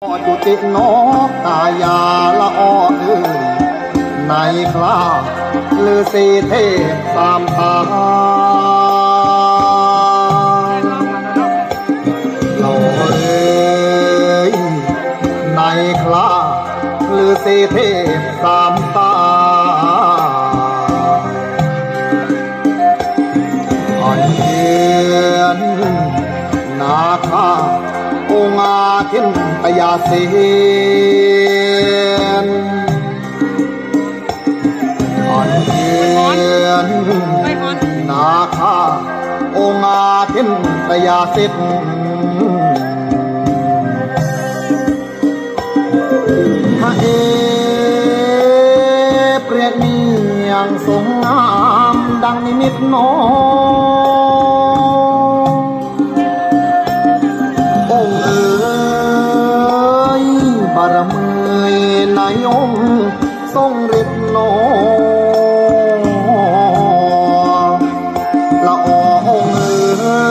จุติโนกายาละออเอ่ยในคราลือสีเทพสามทางเราเอ่ยในคราลือสีเทพสามตาอันเยือนนาคา องอาทินตยาเสียนอันเยือนนาคาองอาทินตยาสิทธิ์พระเอเปรียบเมียงสงงามดังนิมิตน้ององ ในองค์ทรงฤทธิ์โนละอองเอ๋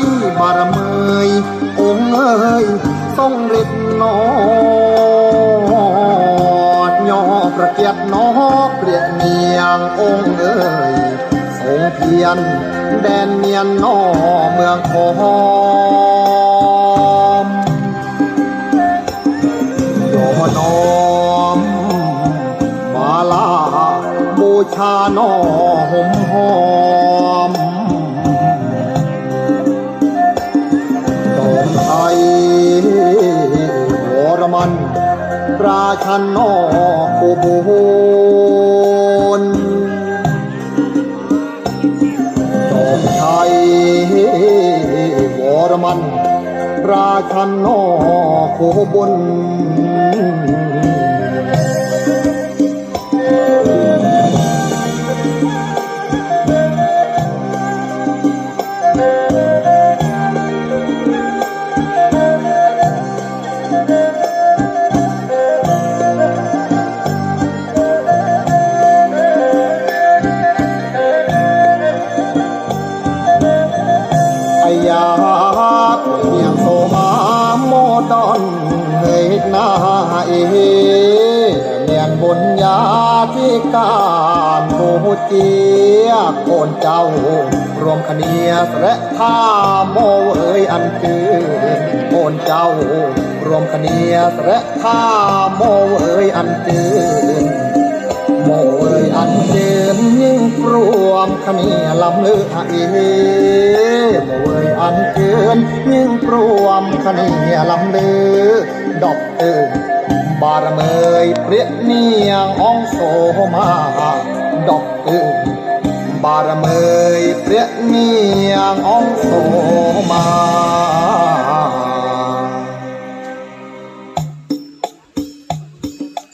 ยบารมีองค์เอ๋ยทรงฤทธิ์โนย่อประเกียรตินอเปรียเนียงองค์เอ๋ยทรงเพียรแดนเมียนนอเมืองทอ ชานอหมหอมโดมไทยวรมัน ราชันนอคูบูนจอมชัยวรมัน ราชันนอโคบุญ โมดอนเหตุนาเอเมียนบนยาที่การโมเจียโคนเจ้ารวมคเนียและท่าโมเอ่ยอันคือโคนเจ้ารวมคเนียและท่าโมเอ่ยอันคือ ลำเลือเอโมเอ่ยอันเกินยิ่งปรวมขมีลำเลือดอกเอ่ยบารเมยเปรียเนียงอองโซมาดอกเอ่ยบารเมยเปรียเนียงอองโซมา